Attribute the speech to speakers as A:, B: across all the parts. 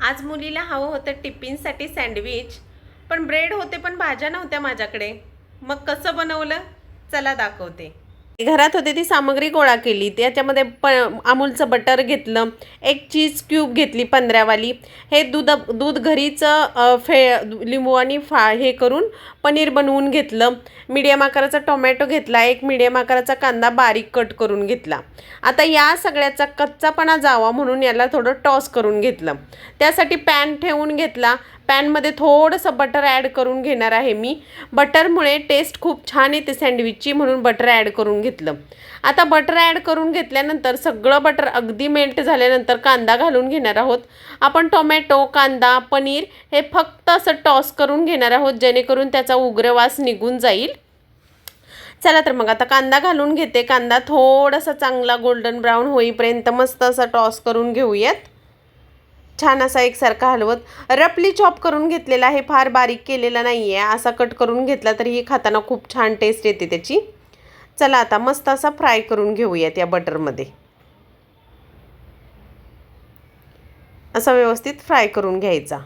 A: आज मुलीला हवं होतं टिफिनसाठी सँडविच. पण ब्रेड होते पण भाज्या नव्हत्या माझ्याकडे. मग कसं बनवलं? चला दाखवते. घरात होते ती सामग्री गोळा केली. त्याच्यामध्ये प अमूलचं बटर घेतलं एक चीज क्यूब घेतली पंधरावाली. हे दूध दूध घरीचं फे लिंबू आणि फा हे करून पनीर बनवून घेतलं. मीडियम आकाराचा टोमॅटो घेतला एक मीडियम आकाराचा कांदा बारीक कट करून घेतला. आता या सगळ्याचा कच्चापणा जावा म्हणून याला थोडं टॉस करून घेतलं. त्यासाठी पॅन ठेवून घेतला. पॅनमध्ये थोडंसं बटर ॲड करून घेणार आहे मी. बटरमुळे टेस्ट खूप छान येते सँडविचची म्हणून बटर ॲड करून घेतलं. आता बटर ॲड करून घेतल्यानंतर सगळं बटर अगदी मेल्ट झाल्यानंतर कांदा घालून घेणार आहोत. आपण टोमॅटो कांदा पनीर हे फक्त असं टॉस करून घेणार आहोत जेणेकरून त्याचा उग्र वास निघून जाईल. चला तर मग आता कांदा घालून घेते. कांदा थोडासा चांगला गोल्डन ब्राऊन होईपर्यंत मस्त असा टॉस करून घेऊयात. छान असा एकसारखा हलवत रपली चॉप करून घेतलेला आहे. फार बारीक केलेला नाही आहे असा कट करून घेतला तरीही खाताना खूप छान टेस्ट येते त्याची. चला आता मस्त असा फ्राय करून घेऊयात या बटरमध्ये. असा व्यवस्थित फ्राय करून घ्यायचा.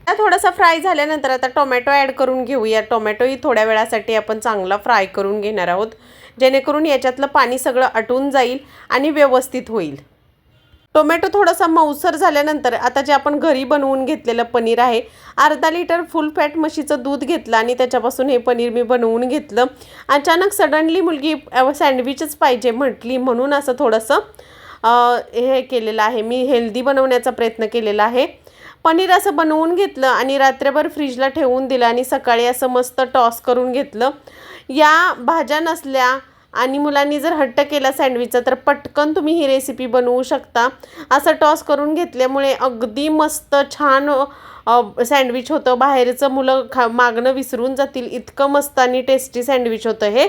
A: आता थोडासा फ्राय झाल्यानंतर आता टोमॅटो ॲड करून घेऊया. टोमॅटोही थोड्या वेळासाठी आपण चांगला फ्राय करून घेणार आहोत. जेणेकरून याच्यातलं पाणी सगळं आटून जाईल आणि व्यवस्थित होईल. टोमॅटो थोडासा मऊसर झाल्यानंतर आता जे आपण घरी बनवून घेतलेलं पनीर आहे अर्धा लिटर फुल फॅट म्हशीचं दूध घेतलं आणि त्याच्यापासून हे पनीर मी बनवून घेतलं. अचानक सडनली मुलगी सँडविचच पाहिजे म्हटली म्हणून असं थोडंसं हे केलेलं आहे. मी हेल्दी बनवण्याचा प्रयत्न केलेला आहे. पनीर असं बनवून घेतलं आणि रात्रभर फ्रीजला ठेवून दिलं आणि सकाळी असं मस्त टॉस करून घेतलं. या भाज्या नसल्या आणि मुलांनी जर हट्ट केला सँडविचचा तर पटकन तुम्ही ही रेसिपी बनवू शकता. असं टॉस करून घेतल्यामुळे अगदी मस्त छान सँडविच होतं. बाहेरचं मुलं खा मागणं विसरून जातील. इतकं मस्त आणि टेस्टी सँडविच होतं हे.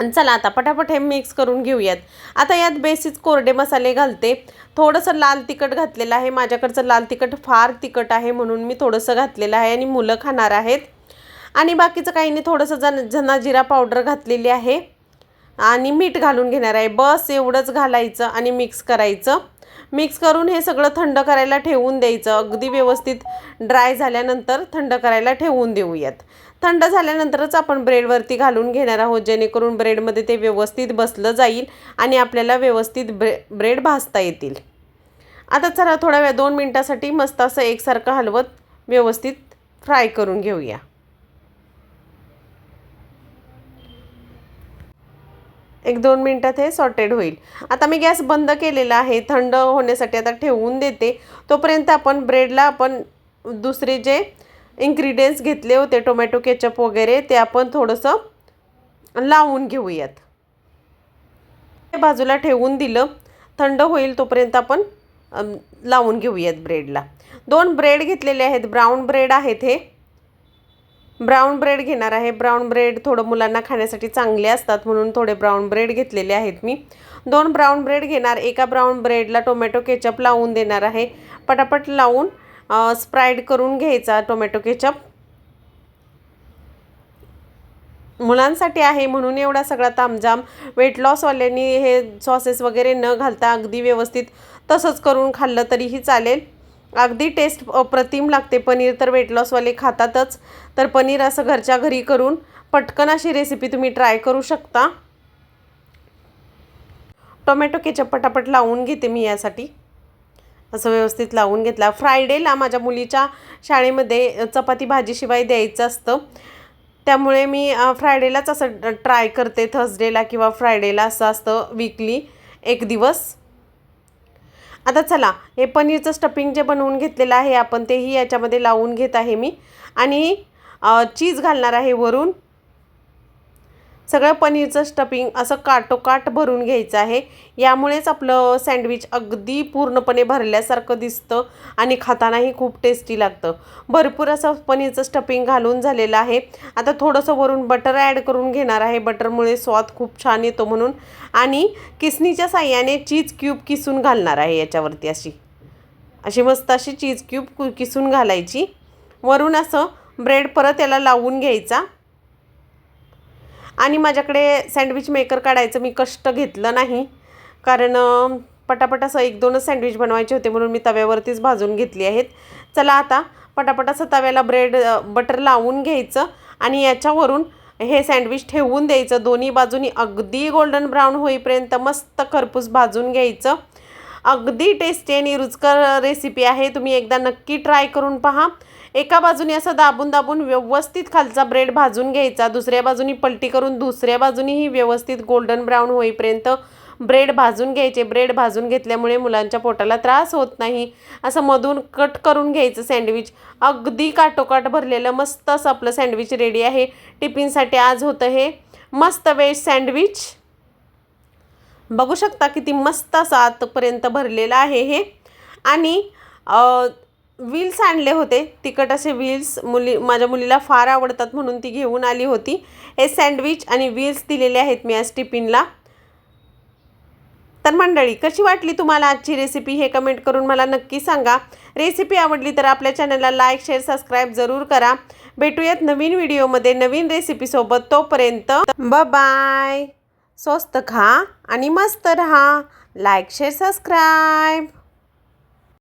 A: चला आता पटापट हे मिक्स करून घेऊयात. आता यात बेसिक कोरडे मसाले घालते. थोडंसं लाल तिखट घातलेलं आहे. माझ्याकडचं लाल तिखट फार तिखट आहे म्हणून मी थोडंसं घातलेलं आहे आणि मुलं खाणार आहेत. आणि बाकीचं काही नाही. थोडंसं जन जना जिरा पावडर घातलेली आहे. आणि मीठ घालून घेणार आहे. बस एवढंच घालायचं आणि मिक्स करायचं. मिक्स करून हे सगळं थंड करायला ठेवून द्यायचं. अगदी व्यवस्थित ड्राय झाल्यानंतर थंड करायला ठेवून देऊयात. थंड झाल्यानंतरच आपण ब्रेडवरती घालून घेणार आहोत जेणेकरून ब्रेडमध्ये ते व्यवस्थित बसलं जाईल आणि आपल्याला व्यवस्थित ब्रे ब्रेड भाजता येतील. आता चला थोड्या वेळ दोन मिनटासाठी मस्त असं एकसारखं हलवत व्यवस्थित फ्राय करून घेऊया. एक दोन मिनटात हे सॉर्टेड होईल. आता मी गॅस बंद केलेला आहे. थंड होण्यासाठी आता ठेवून देते. तोपर्यंत आपण ब्रेडला आपण दुसरे जे इन्ग्रेडियंट्स घेतले होते टोमॅटो केचप वगैरे ते आपण थोडंसं लावून घेऊयात. हे बाजूला ठेवून दिलं. थंड होईल तोपर्यंत आपण लावून घेऊयात ब्रेडला दोन ब्रेड घेतलेले आहेत. ब्राऊन ब्रेड आहेत हे. ब्राऊन ब्रेड घेणार आहे. ब्राऊन ब्रेड थोडं मुलांना खाण्यासाठी चांगले असतात म्हणून थोडे ब्राऊन ब्रेड घेतलेले आहेत मी. दोन ब्राऊन ब्रेड घेणार. एका ब्राऊन ब्रेडला टोमॅटो केचप लावून देणार आहे. पटापट लावून स्प्राईड करून घ्यायचा टोमॅटो केचप. मुलांसाठी आहे म्हणून एवढा सगळा तामजाम वेट लॉसवाल्यांनी हे सॉसेस वगैरे न घालता अगदी व्यवस्थित तसंच करून खाल्लं तरीही चालेल. अगदी टेस्ट अप्रतिम लागते. पनीर तर वेट लॉसवाले खातातच. तर पनीर असं घरच्या घरी करून पटकन अशी रेसिपी तुम्ही ट्राय करू शकता. टोमॅटो केचप पटापट लावून घेते मी यासाठी. असं व्यवस्थित लावून घेतला. फ्रायडेला माझ्या मुलीच्या शाळेमध्ये चपाती भाजीशिवाय द्यायचं असतं. त्यामुळे मी फ्रायडेलाच असं ट्राय करते. थर्सडेला किंवा फ्रायडेला असं असतं वीकली एक दिवस. आता चला हे पनीरचं स्टफिंग जे बनवून घेतलेलं आहे आपण तेही याच्यामध्ये लावून घेत आहे मी. आणि चीज घालणार आहे वरून. सगळं पनीरचं स्टफिंग असं काटोकाट भरून घ्यायचं आहे. यामुळेच आपलं सँडविच अगदी पूर्णपणे भरल्यासारखं दिसतं आणि खातानाही खूप टेस्टी लागतं. भरपूर असं पनीरचं स्टफिंग घालून झालेलं आहे. आता थोडंसं वरून बटर ॲड करून घेणार आहे. बटरमुळे स्वाद खूप छान येतो म्हणून. आणि किसनीच्या साह्याने चीज क्यूब किसून घालणार आहे याच्यावरती अशी. अशी मस्त अशी चीज क्यूब कु किसून घालायची. वरून असं ब्रेड परत याला लावून घ्यायचा. आणि माझ्याकडे सँडविच मेकर काढायचं मी कष्ट घेतलं नाही. कारण पटापट असं एक दोनच सँडविच बनवायचे होते म्हणून मी तव्यावरतीच भाजून घेतली आहेत. चला आता पटापट असं तव्याला ब्रेड बटर लावून घ्यायचं आणि याच्यावरून हे सँडविच ठेवून द्यायचं. दोन्ही बाजूनी अगदी गोल्डन ब्राऊन होईपर्यंत मस्त खरपूस भाजून घ्यायचं. अगदी टेस्टी आणि रुचकर रेसिपी आहे. तुम्ही एकदा नक्की ट्राय करून पहा. एका बाजूने असं दाबून दाबून व्यवस्थित खालचा ब्रेड भाजून घ्यायचा. दुसऱ्या बाजूनी पलटी करून दुसऱ्या बाजूनीही व्यवस्थित गोल्डन ब्राऊन होईपर्यंत ब्रेड भाजून घ्यायचे. ब्रेड भाजून घेतल्यामुळे मुलांच्या पोटाला त्रास होत नाही. असं मधून कट करून घ्यायचं सँडविच अगदी काटोकाट भरलेलं मस्त असं आपलं सँडविच रेडी आहे. टिफिनसाठी आज होतं हे मस्त वेज सँडविच बघू शकता किती मस्त असं आतपर्यंत भरलेलं आहे हे. आणि व्हील्स आणले होते. तिखट असे व्हील्स मुली माझ्या मुलीला फार आवडतात म्हणून ती घेऊन आली होती. हे सँडविच आणि व्हील्स दिलेले आहेत मी आज टिफिनला. तर मंडळी कशी वाटली तुम्हाला आजची रेसिपी हे कमेंट करून मला नक्की सांगा. रेसिपी आवडली तर आपल्या चॅनलला लाईक शेअर सबस्क्राईब जरूर करा. भेटूयात नवीन व्हिडिओमध्ये नवीन रेसिपीसोबत तोपर्यंत. ब बाय स्वस्त खा आणि मस्त रहा. Like share subscribe